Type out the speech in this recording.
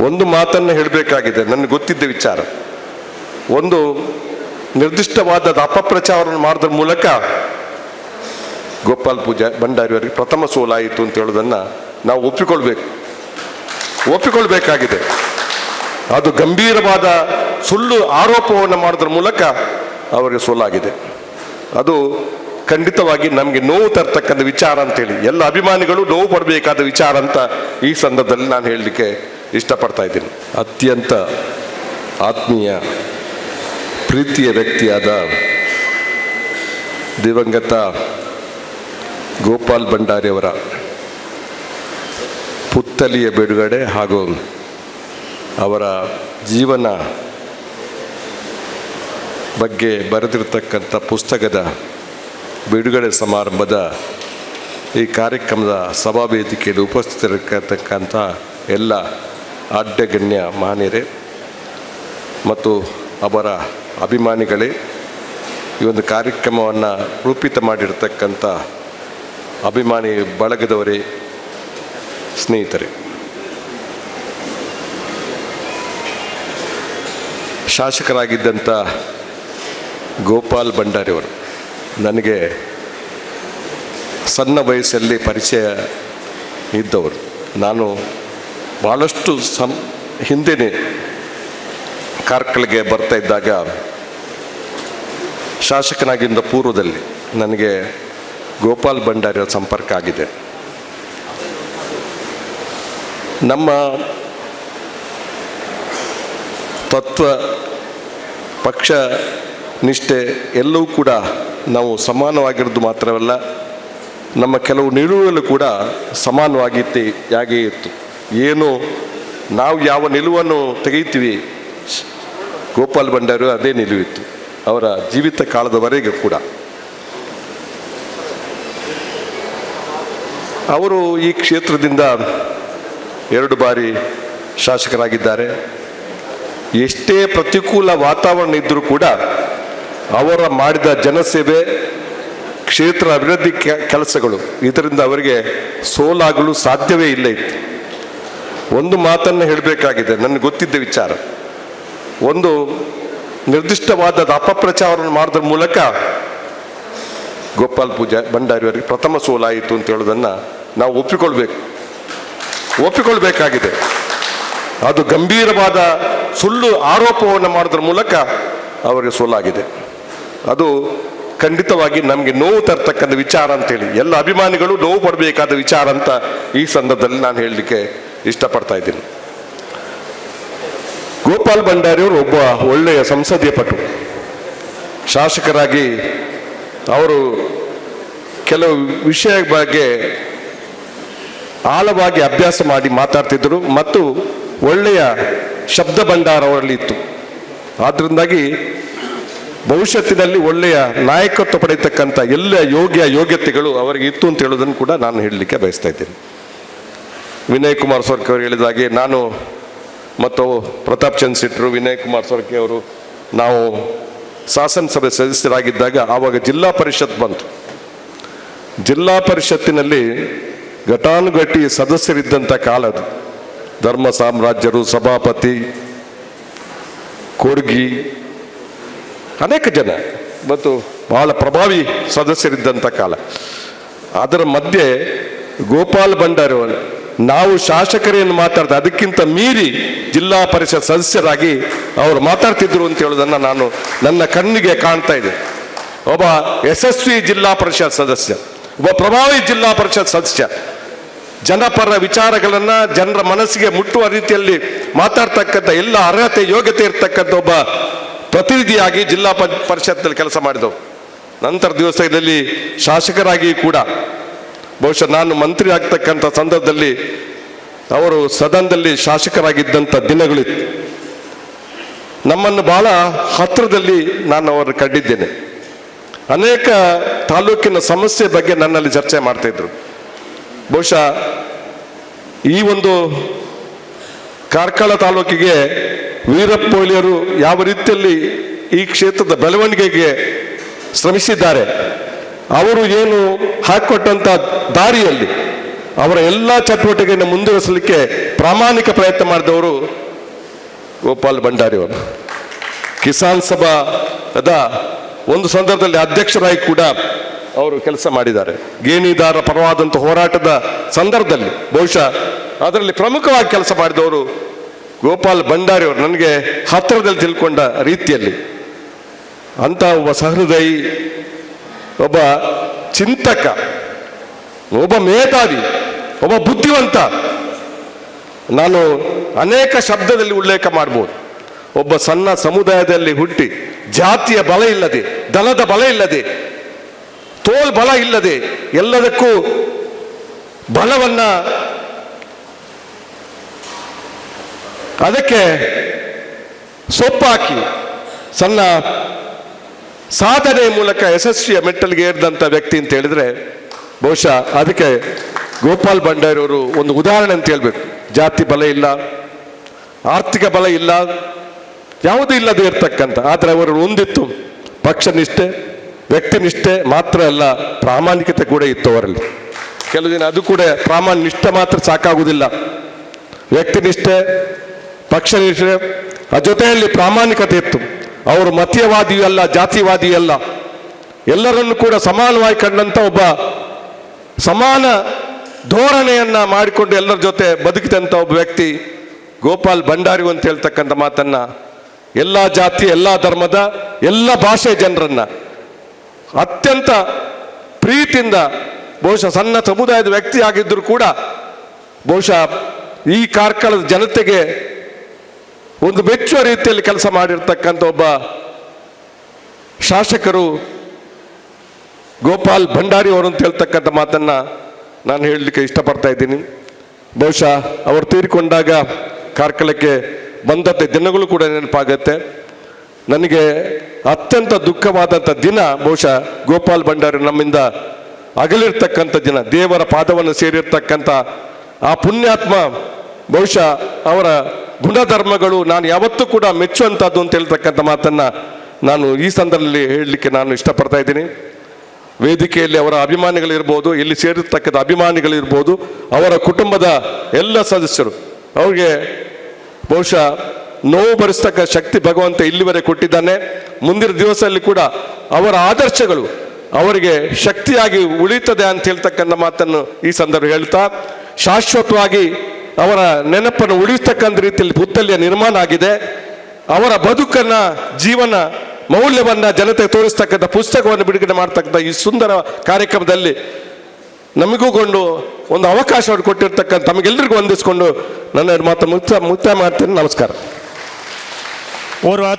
ಒಂದು ಮಾತನ್ನು ಹೇಳಬೇಕಾಗಿದೆ, ನನಗೆ ಗೊತ್ತಿದ್ದ ವಿಚಾರ. ಒಂದು ನಿರ್ದಿಷ್ಟವಾದ ಅಪಪ್ರಚಾರವನ್ನು ಮಾಡೋದ್ರ ಮೂಲಕ ಗೋಪಾಲ್ ಪೂಜಾ ಭಂಡಾರಿ ಅವರಿಗೆ ಪ್ರಥಮ ಸೋಲಾಯಿತು ಅಂತ ಹೇಳೋದನ್ನು ನಾವು ಒಪ್ಪಿಕೊಳ್ಬೇಕು. ಒಪ್ಪಿಕೊಳ್ಬೇಕಾಗಿದೆ. ಅದು ಗಂಭೀರವಾದ ಸುಳ್ಳು ಆರೋಪವನ್ನು ಮಾಡೋದ್ರ ಮೂಲಕ ಅವರಿಗೆ ಸೋಲಾಗಿದೆ. ಅದು ಖಂಡಿತವಾಗಿ ನಮಗೆ ನೋವು ತರ್ತಕ್ಕಂಥ ವಿಚಾರ ಅಂತೇಳಿ, ಎಲ್ಲ ಅಭಿಮಾನಿಗಳು ನೋವು ಪಡಬೇಕಾದ ವಿಚಾರ ಅಂತ ಈ ಸಂದರ್ಭದಲ್ಲಿ ನಾನು ಹೇಳಲಿಕ್ಕೆ ಇಷ್ಟಪಡ್ತಾ ಇದ್ದೀನಿ. ಅತ್ಯಂತ ಆತ್ಮೀಯ ಪ್ರೀತಿಯ ವ್ಯಕ್ತಿಯಾದ ದಿವಂಗತ ಗೋಪಾಲ್ ಭಂಡಾರಿಯವರ ಪುತ್ತಲಿಯ ಬಿಡುಗಡೆ ಹಾಗೂ ಅವರ ಜೀವನ ಬಗ್ಗೆ ಬರೆದಿರತಕ್ಕಂಥ ಪುಸ್ತಕದ ಬಿಡುಗಡೆ ಸಮಾರಂಭದ ಈ ಕಾರ್ಯಕ್ರಮದ ಸಭಾ ಸಭಾವೇದಿಕೆಯಲ್ಲಿ ಉಪಸ್ಥಿತರಿರತಕ್ಕಂಥ ಎಲ್ಲ ಆಡ್ಯಗಣ್ಯ ಮಾನ್ಯರೇ ಮತ್ತು ಅವರ ಅಭಿಮಾನಿಗಳೇ, ಈ ಒಂದು ಕಾರ್ಯಕ್ರಮವನ್ನು ರೂಪಿತ ಮಾಡಿರ್ತಕ್ಕಂಥ ಅಭಿಮಾನಿ ಬಳಗದವರೇ, ಸ್ನೇಹಿತರೆ. ಶಾಸಕರಾಗಿದ್ದಂಥ ಗೋಪಾಲ್ ಭಂಡಾರಿಯವರು, ನನಗೆ ಸಣ್ಣ ವಯಸ್ಸಲ್ಲಿ ಪರಿಚಯ ಇದ್ದವರು. ನಾನು ಭಾಳಷ್ಟು ಸಂ ಹಿಂದಿನ ಕಾರ್ಕಳಿಗೆ ಬರ್ತಾ ಇದ್ದಾಗ ಶಾಸಕನಾಗಿದ್ದ ಪೂರ್ವದಲ್ಲಿ ನನಗೆ ಗೋಪಾಲ್ ಭಂಡಾರಿಯ ಸಂಪರ್ಕ ಆಗಿದೆ. ನಮ್ಮ ತತ್ವ, ಪಕ್ಷ, ನಿಷ್ಠೆ ಎಲ್ಲವೂ ಕೂಡ ನಾವು ಸಮಾನವಾಗಿರೋದು ಮಾತ್ರವಲ್ಲ, ನಮ್ಮ ಕೆಲವು ನಿಲುವುಗಳು ಕೂಡ ಸಮಾನವಾಗಿತ್ತೆ ಹಾಗೇ ಇತ್ತು. ಏನು? ನಾವು ಯಾವ ನಿಲುವನ್ನು ತೆಗೆಯುತ್ತೀವಿ? ಗೋಪಾಲ್ ಭಂಡಾರು ಅದೇ ನಿಲುವಿತ್ತು. ಅವರ ಜೀವಿತ ಕಾಲದವರೆಗೆ ಕೂಡ. ಅವರು ಈ ಕ್ಷೇತ್ರದಿಂದ ಎರಡು ಬಾರಿ ಶಾಸಕರಾಗಿದ್ದಾರೆ. ಎಷ್ಟೇ ಪ್ರತಿಕೂಲ ವಾತಾವರಣ ಇದ್ದರೂ ಕೂಡ ಅವರ ಮಾಡಿದ ಜನಸೇವೆ, ಕ್ಷೇತ್ರ ಅಭಿವೃದ್ಧಿ ಕೆಲಸಗಳು, ಇದರಿಂದ ಅವರಿಗೆ ಸೋಲಾಗಲು ಸಾಧ್ಯವೇ ಇಲ್ಲ ಇತ್ತು. ಒಂದು ಮಾತನ್ನು ಹೇಳಬೇಕಾಗಿದೆ, ನನಗೆ ಗೊತ್ತಿದ್ದ ವಿಚಾರ. ಒಂದು ನಿರ್ದಿಷ್ಟವಾದ ಅಪಪ್ರಚಾರವನ್ನು ಮಾಡೋದ್ರ ಮೂಲಕ ಗೋಪಾಲ್ ಪೂಜಾ ಭಂಡಾರಿ ಅವರಿಗೆ ಪ್ರಥಮ ಸೋಲಾಯಿತು ಅಂತ ಹೇಳೋದನ್ನು ನಾವು ಒಪ್ಪಿಕೊಳ್ಬೇಕು. ಒಪ್ಪಿಕೊಳ್ಬೇಕಾಗಿದೆ. ಅದು ಗಂಭೀರವಾದ ಸುಳ್ಳು ಆರೋಪವನ್ನು ಮಾಡೋದ್ರ ಮೂಲಕ ಅವರಿಗೆ ಸೋಲಾಗಿದೆ. ಅದು ಖಂಡಿತವಾಗಿ ನಮಗೆ ನೋವು ತರ್ತಕ್ಕಂಥ ವಿಚಾರ ಅಂತೇಳಿ, ಎಲ್ಲ ಅಭಿಮಾನಿಗಳು ನೋವು ಪಡಬೇಕಾದ ವಿಚಾರ ಅಂತ ಈ ಸಂದರ್ಭದಲ್ಲಿ ನಾನು ಹೇಳಲಿಕ್ಕೆ ಇಷ್ಟಪಡ್ತಾ ಇದ್ದೀನಿ. ಗೋಪಾಲ್ ಭಂಡಾರಿ ಅವರು ಒಬ್ಬ ಒಳ್ಳೆಯ ಸಂಸದೀಯ ಪಟು. ಶಾಸಕರಾಗಿ ಅವರು ಕೆಲವು ವಿಷಯ ಬಗ್ಗೆ ಆಳವಾಗಿ ಅಭ್ಯಾಸ ಮಾಡಿ ಮಾತಾಡ್ತಿದ್ದರು ಮತ್ತು ಒಳ್ಳೆಯ ಶಬ್ದ ಭಂಡಾರ ಅವರಲ್ಲಿ ಇತ್ತು. ಆದ್ದರಿಂದಾಗಿ ಭವಿಷ್ಯತ್ತಿನಲ್ಲಿ ಒಳ್ಳೆಯ ನಾಯಕತ್ವ ಪಡೆಯತಕ್ಕಂಥ ಎಲ್ಲ ಯೋಗ್ಯ ಯೋಗ್ಯತೆಗಳು ಅವರಿಗೆ ಇತ್ತು ಅಂತ ಹೇಳೋದನ್ನು ಕೂಡ ನಾನು ಹೇಳಲಿಕ್ಕೆ ಬಯಸ್ತಾ ಇದ್ದೇನೆ. ವಿನಯ್ ಕುಮಾರ್ ಸೊರ್ಕೆ ಅವರು ಹೇಳಿದಾಗೆ ನಾನು ಮತ್ತು ಪ್ರತಾಪ್ ಚಂದ್ ಸಿಟ್ರು ವಿನಯ್ ಕುಮಾರ್ ಸೊರ್ಕೆ ಅವರು ನಾವು ಶಾಸನಸಭೆ ಸದಸ್ಯರಾಗಿದ್ದಾಗ ಆವಾಗ ಜಿಲ್ಲಾ ಪರಿಷತ್ ಬಂತು. ಜಿಲ್ಲಾ ಪರಿಷತ್ತಿನಲ್ಲಿ ಘಟಾನುಘಟಿ ಸದಸ್ಯರಿದ್ದಂಥ ಕಾಲ ಅದು. ಧರ್ಮ ಸಾಮ್ರಾಜ್ಯರು, ಸಭಾಪತಿ ಕೊರ್ಗಿ ಅನೇಕ ಜನ ಮತ್ತು ಬಹಳ ಪ್ರಭಾವಿ ಸದಸ್ಯರಿದ್ದಂಥ ಕಾಲ. ಅದರ ಮಧ್ಯೆ ಗೋಪಾಲ್ ಭಂಡಾರಿ ನಾವು ಶಾಸಕರೇನು ಮಾತಾಡ್ತಾ ಅದಕ್ಕಿಂತ ಮೀರಿ ಜಿಲ್ಲಾ ಪರಿಷತ್ ಸದಸ್ಯರಾಗಿ ಅವರು ಮಾತಾಡ್ತಿದ್ರು ಅಂತ ಹೇಳೋದನ್ನು ನಾನು ನನ್ನ ಕಣ್ಣಿಗೆ ಕಾಣ್ತಾ ಇದೆ. ಒಬ್ಬ ಯಶಸ್ವಿ ಜಿಲ್ಲಾ ಪರಿಷತ್ ಸದಸ್ಯ, ಒಬ್ಬ ಪ್ರಭಾವಿ ಜಿಲ್ಲಾ ಪರಿಷತ್ ಸದಸ್ಯ. ಜನಪರ ವಿಚಾರಗಳನ್ನ ಜನರ ಮನಸ್ಸಿಗೆ ಮುಟ್ಟುವ ರೀತಿಯಲ್ಲಿ ಮಾತಾಡ್ತಕ್ಕಂಥ ಎಲ್ಲ ಅರ್ಹತೆ, ಯೋಗ್ಯತೆ ಇರ್ತಕ್ಕಂಥ ಒಬ್ಬ ಪ್ರತಿನಿಧಿಯಾಗಿ ಜಿಲ್ಲಾ ಪರಿಷತ್ನಲ್ಲಿ ಕೆಲಸ ಮಾಡಿದವು ನಂತರ ದಿವಸದಲ್ಲಿ ಶಾಸಕರಾಗಿ ಕೂಡ ಬಹುಶಃ ನಾನು ಮಂತ್ರಿ ಆಗ್ತಕ್ಕಂಥ ಸಂದರ್ಭದಲ್ಲಿ ಅವರು ಸದನದಲ್ಲಿ ಶಾಸಕರಾಗಿದ್ದಂಥ ದಿನಗಳಿತ್ತು. ನಮ್ಮನ್ನು ಬಹಳ ಹತ್ತಿರದಲ್ಲಿ ನಾನು ಅವರು ಕಂಡಿದ್ದೇನೆ. ಅನೇಕ ತಾಲೂಕಿನ ಸಮಸ್ಯೆ ಬಗ್ಗೆ ನನ್ನಲ್ಲಿ ಚರ್ಚೆ ಮಾಡ್ತಿದ್ರು. ಬಹುಶಃ ಈ ಒಂದು ಕಾರ್ಕಳ ತಾಲೂಕಿಗೆ ವೀರಪ್ಪೋಳಿಯರು ಯಾವ ರೀತಿಯಲ್ಲಿ ಈ ಕ್ಷೇತ್ರದ ಬೆಳವಣಿಗೆಗೆ ಶ್ರಮಿಸಿದ್ದಾರೆ ಅವರು ಏನು ಹಾಕಿಕೊಟ್ಟಂಥ ದಾರಿಯಲ್ಲಿ ಅವರ ಎಲ್ಲ ಚಟುವಟಿಕೆಯನ್ನು ಮುಂದುವರಿಸಲಿಕ್ಕೆ ಪ್ರಾಮಾಣಿಕ ಪ್ರಯತ್ನ ಮಾಡಿದವರು ಗೋಪಾಲ್ ಭಂಡಾರಿ ಅವರು. ಕಿಸಾನ್ ಸಭಾದ ಒಂದು ಸಂದರ್ಭದಲ್ಲಿ ಅಧ್ಯಕ್ಷರಾಗಿ ಕೂಡ ಅವರು ಕೆಲಸ ಮಾಡಿದ್ದಾರೆ. ಗೇಣಿದಾರ ಪರವಾದಂಥ ಹೋರಾಟದ ಸಂದರ್ಭದಲ್ಲಿ ಬಹುಶಃ ಅದರಲ್ಲಿ ಪ್ರಮುಖವಾಗಿ ಕೆಲಸ ಮಾಡಿದವರು ಗೋಪಾಲ್ ಭಂಡಾರಿ ಅವರು. ನನಗೆ ಹತ್ತಿರದಲ್ಲಿ ತಿಳ್ಕೊಂಡ ರೀತಿಯಲ್ಲಿ ಅಂತ ಒಬ್ಬ ಸಹೃದಯಿ ಒಬ್ಬ ಚಿಂತಕ, ಒಬ್ಬ ಮೇಧಾವಿ, ಒಬ್ಬ ಬುದ್ಧಿವಂತ. ನಾನು ಅನೇಕ ಶಬ್ದದಲ್ಲಿ ಉಲ್ಲೇಖ ಮಾಡ್ಬೋದು. ಒಬ್ಬ ಸಣ್ಣ ಸಮುದಾಯದಲ್ಲಿ ಹುಟ್ಟಿ ಜಾತಿಯ ಬಲ ಇಲ್ಲದೆ, ದನದ ಬಲ ಇಲ್ಲದೆ, ತೋಲ್ ಬಲ ಇಲ್ಲದೆ ಎಲ್ಲದಕ್ಕೂ ಬಲವನ್ನ ಅದಕ್ಕೆ ಸೊಪ್ಪಾಕಿ ಸಣ್ಣ ಸಾಧನೆ ಮೂಲಕ ಯಶಸ್ವಿಯ ಮೆಟ್ಟಲ್ಗೆ ಏರಿದಂಥ ವ್ಯಕ್ತಿ ಅಂತ ಹೇಳಿದ್ರೆ, ಬಹುಶಃ ಅದಕ್ಕೆ ಗೋಪಾಲ್ ಭಂಡಾರಿ ಅವರು ಒಂದು ಉದಾಹರಣೆ ಅಂತ ಹೇಳ್ಬೇಕು. ಜಾತಿ ಬಲ ಇಲ್ಲ, ಆರ್ಥಿಕ ಬಲ ಇಲ್ಲ, ಯಾವುದೂ ಇಲ್ಲದೆ ಇರ್ತಕ್ಕಂಥ ಆದರೆ ಅವರು ಒಂದಿತ್ತು, ಪಕ್ಷ ನಿಷ್ಠೆ, ವ್ಯಕ್ತಿ ನಿಷ್ಠೆ ಮಾತ್ರ ಅಲ್ಲ, ಪ್ರಾಮಾಣಿಕತೆ ಕೂಡ ಇತ್ತು ಅವರಲ್ಲಿ. ಕೆಲವು ದಿನ ಅದು ಕೂಡ ಪ್ರಾಮಾಣಿಕ ನಿಷ್ಠೆ ಮಾತ್ರ ಸಾಕಾಗುವುದಿಲ್ಲ. ವ್ಯಕ್ತಿ ನಿಷ್ಠೆ, ಪಕ್ಷ ನಿಷ್ಠೆ, ಆ ಜೊತೆಯಲ್ಲಿ ಪ್ರಾಮಾಣಿಕತೆ ಇತ್ತು. ಅವರು ಮತೀಯವಾದಿಯೂ ಅಲ್ಲ, ಜಾತಿವಾದಿಯೂ ಅಲ್ಲ. ಎಲ್ಲರನ್ನು ಕೂಡ ಸಮಾನವಾಗಿ ಕಂಡಂತ ಒಬ್ಬ ಸಮಾನ ಧೋರಣೆಯನ್ನ ಮಾಡಿಕೊಂಡು ಎಲ್ಲರ ಜೊತೆ ಬದುಕಿದಂಥ ಒಬ್ಬ ವ್ಯಕ್ತಿ ಗೋಪಾಲ್ ಭಂಡಾರಿ ಅಂತ ಹೇಳ್ತಕ್ಕಂಥ ಮಾತನ್ನ, ಎಲ್ಲ ಜಾತಿ, ಎಲ್ಲ ಧರ್ಮದ, ಎಲ್ಲ ಭಾಷೆ ಜನರನ್ನ ಅತ್ಯಂತ ಪ್ರೀತಿಯಿಂದ, ಬಹುಶಃ ಸಣ್ಣ ಸಮುದಾಯದ ವ್ಯಕ್ತಿ ಆಗಿದ್ದರೂ ಕೂಡ ಬಹುಶಃ ಈ ಕಾರ್ಕಳದ ಜನತೆಗೆ ಒಂದು ಮೆಚ್ಚುವ ರೀತಿಯಲ್ಲಿ ಕೆಲಸ ಮಾಡಿರ್ತಕ್ಕಂಥ ಒಬ್ಬ ಶಾಸಕರು ಗೋಪಾಲ್ ಭಂಡಾರಿ ಅವರು ಅಂತ ಹೇಳ್ತಕ್ಕಂಥ ಮಾತನ್ನ ನಾನು ಹೇಳಲಿಕ್ಕೆ ಇಷ್ಟಪಡ್ತಾ ಇದ್ದೀನಿ. ಬಹುಶಃ ಅವರು ತೀರಿಕೊಂಡಾಗ ಕಾರ್ಕಳಕ್ಕೆ ಬಂದಂಥ ದಿನಗಳು ಕೂಡ ನೆನಪಾಗತ್ತೆ. ನನಗೆ ಅತ್ಯಂತ ದುಃಖವಾದಂಥ ದಿನ ಬಹುಶಃ ಗೋಪಾಲ್ ಭಂಡಾರಿ ನಮ್ಮಿಂದ ಅಗಲಿರ್ತಕ್ಕಂಥ ದಿನ, ದೇವರ ಪಾದವನ್ನು ಸೇರಿರ್ತಕ್ಕಂಥ ಆ ಪುಣ್ಯಾತ್ಮ ಬಹುಶಃ ಅವರ ಗುಣಧರ್ಮಗಳು ನಾನು ಯಾವತ್ತೂ ಕೂಡ ಮೆಚ್ಚುವಂಥದ್ದು ಅಂತ ಹೇಳ್ತಕ್ಕಂಥ ಮಾತನ್ನ ನಾನು ಈ ಸಂದರ್ಭದಲ್ಲಿ ಹೇಳಲಿಕ್ಕೆ ನಾನು ಇಷ್ಟಪಡ್ತಾ ಇದ್ದೀನಿ. ವೇದಿಕೆಯಲ್ಲಿ ಅವರ ಅಭಿಮಾನಿಗಳಿರ್ಬೋದು, ಇಲ್ಲಿ ಸೇರಿರ್ತಕ್ಕಂಥ ಅಭಿಮಾನಿಗಳಿರ್ಬೋದು, ಅವರ ಕುಟುಂಬದ ಎಲ್ಲ ಸದಸ್ಯರು, ಅವ್ರಿಗೆ ಬಹುಶಃ ನೋವು ಭರಿಸ್ತಕ್ಕ ಶಕ್ತಿ ಭಗವಂತ ಇಲ್ಲಿವರೆಗೆ ಕೊಟ್ಟಿದ್ದಾನೆ. ಮುಂದಿನ ದಿವಸದಲ್ಲಿ ಕೂಡ ಅವರ ಆದರ್ಶಗಳು ಅವರಿಗೆ ಶಕ್ತಿಯಾಗಿ ಉಳಿತದೆ ಅಂತ ಹೇಳ್ತಕ್ಕಂಥ ಮಾತನ್ನು ಈ ಸಂದರ್ಭ ಹೇಳ್ತಾ, ಶಾಶ್ವತವಾಗಿ ಅವರ ನೆನಪನ್ನು ಉಳಿಸ್ತಕ್ಕಂಥ ರೀತಿಯಲ್ಲಿ ಪುತ್ತಲಿಯ ನಿರ್ಮಾಣ ಆಗಿದೆ. ಅವರ ಬದುಕನ್ನ, ಜೀವನ ಮೌಲ್ಯವನ್ನ ಜನತೆ ತೋರಿಸ್ತಕ್ಕಂಥ ಪುಸ್ತಕವನ್ನು ಬಿಡುಗಡೆ ಮಾಡ್ತಕ್ಕಂಥ ಈ ಸುಂದರ ಕಾರ್ಯಕ್ರಮದಲ್ಲಿ ನಮಗೂ ಕೊಂಡು ಒಂದು ಅವಕಾಶವನ್ನು ಕೊಟ್ಟಿರ್ತಕ್ಕಂಥ ತಮಗೆಲ್ಲರಿಗೂ ವಂದಿಸಿಕೊಂಡು ನನ್ನ ಮಾತು ಮುಕ್ತ ಮುಕ್ತಾಯ ಮಾಡ್ತೇನೆ. ನಮಸ್ಕಾರ. ಓರ್ವ